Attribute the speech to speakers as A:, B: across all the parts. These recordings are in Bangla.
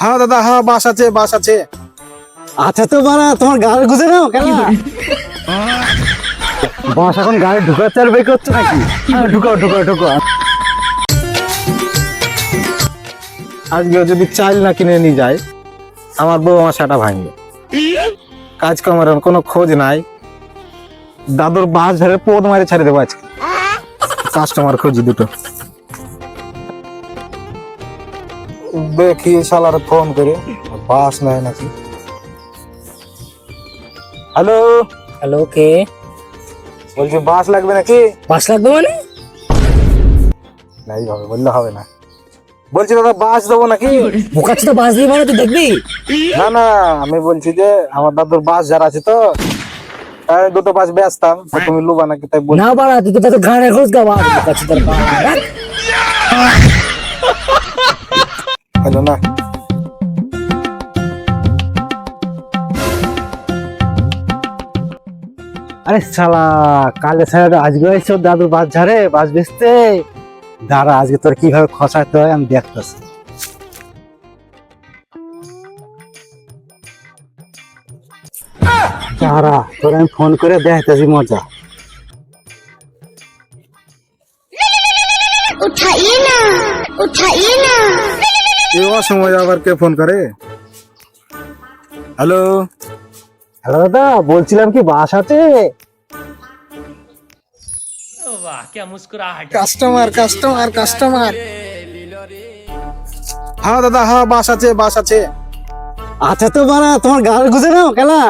A: হ্যাঁ দাদা হ্যাঁ বাস আছে বাস আছে।
B: আচ্ছা তো মারা তোমার গাড়ি গুজে নাও কেন বাস এখন গাড়ি ঢুকাচ্ছে আর বের করছে নাকি? ঢুকাও ঢুকাও ঢুকাও।
A: আজকে যদি চাল না কিনে নিয়ে যায় আমার বউ আমার সেটা ভাঙবে। কাজ কামের কোনো খোঁজ নাই। দাদুর বাস ধরে পোদ মারে ছাড়ে দেবো আজকে। কাস্টমার খুঁজি দুটো। দেখি শালার ফোন করে। বাস নাই নাকি। হ্যালো?
C: হ্যালো কে?
A: বলছি বাস লাগবে নাকি?
C: পাঁচ লাগবে মানে?
A: নাই হবে বললে হবে না। বলছি দাদা বাস দেবো নাকি?
C: বোকাচ্ছি তো বাস দিয়ে মানে তুই দেখবি?
A: না না আমি বলছি যে আমার দাদুর বাস যারা আছে তো তাই দুটো বাস তা তুমি লুবা নাকি তাই বল
C: না বাড়া তুই তো তাতে ঘাড়ে ঘোষ গা বাড়া তোর বাড়া।
A: হলো
B: আরে শালা কালে ছাড়া আজকে হয়েছে দাদু বাস ঝাড়ে বাস বেচতে। দাঁড়া আজকে তোর কীভাবে খসাইতে হয় আমি দেখতেছি। দাঁড়া তোর আমি ফোন করে দেখতেছি মজা।
D: উঠাই না উঠাই না।
A: এই সময় আবার কে ফোন করে? হ্যালো?
B: হ্যালো দাদা বলছিলাম কি বাস আছে?
A: কাস্টমার কাস্টমার কাস্টমার হ্যাঁ দাদা হ্যাঁ বাস আছে বাস আছে।
B: আচ্ছা তো মারা তোমার গাড়ি গুজে নাও কেলা।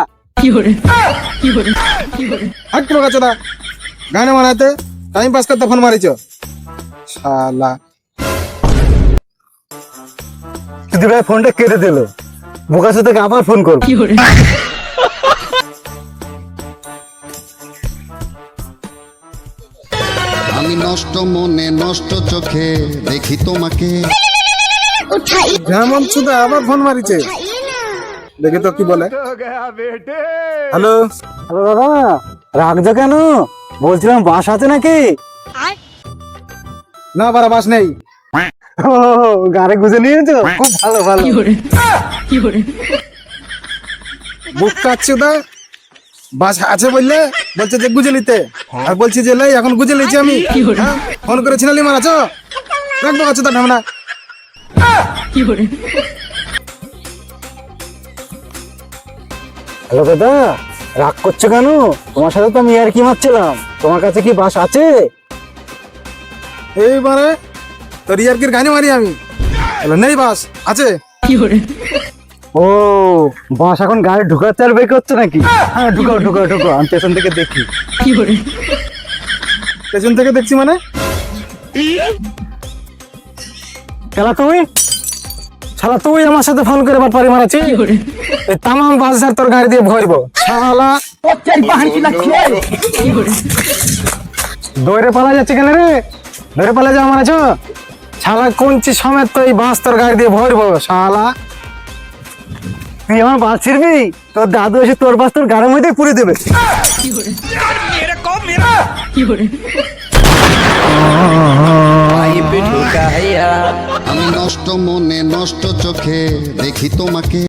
A: হাট করে গেছে দা গানে মারাতে টাইম পাস করতে ফোন মারিছ? শালা।
B: ভাই ফোনটা কেটে দিল। থেকে আবার ফোন করব
E: আমি নষ্ট মনে নষ্ট চোখে দেখি তোমাকে।
A: যেমন শুধু আবার ফোন মারিছে। দেখি তো কি বলে। হ্যালো।
B: হ্যালো দাদা রাখছো কেন? বলছিলাম বাস আছে নাকি?
A: না বারা বাস নেই।
B: ও গাড়ি গুজে নিয়েছো খুব ভালো ভালো।
A: বুক কাচ্ছে দা বাস আছে বললে? বলছে যে গুজে নিতে। আর বলছি যে লাই এখন গুজে লিছি আমি। হ্যাঁ? ফোন করে ছিনালি মারাছ? রাখব কাছে দা ঢামনা
B: হ্যালো দাদা রাগ করছ কেন? তোমার সাথে তো আমি আর কি মারছিলাম? তোমার কাছে কি বাস আছে?
A: এইবারে তোর ইয়ারকির গানি মারি আমি। বলে, নেই বাস আছে।
B: ও বাস এখন গাড়ি ঢুকাচ্ছে আর বের করছ নাকি? হ্যাঁ ঢুকাও ঢুকাও ঢুকাও আমি পেছন থেকে দেখি।
A: পেছন থেকে দেখছি মানে?
B: খেলা তুই? শালা তুই আমার সাথে ফোন করে আবার পারি মারাচ্ছি এই তামাম বাস আর তোর গাড়ি দিয়ে ভরবো। শালা। দৌড়ে পালা যাচ্ছে কেন রে? দৌড়ে পালা যাওয়া মারাছ? শালা কোনছি সমেত তো এই বাস তোর গাড়ি দিয়ে ভরবো শালা। তুই আমার বাস ছিড়বি? তোর দাদু এসে তোর বাস তোর গাড়ির মধ্যে পুড়ে দেবে।
E: আমি নষ্ট মনে নষ্ট চোখে দেখি তোমাকে।